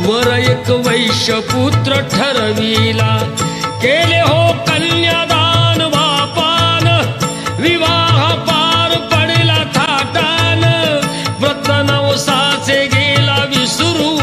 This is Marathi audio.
वर एक वैश्यपुत्र ठरविला. केले हो कन्यादान वापान. विवाह पार पडला थाटान. व्रत नवसाचे गेला विसरू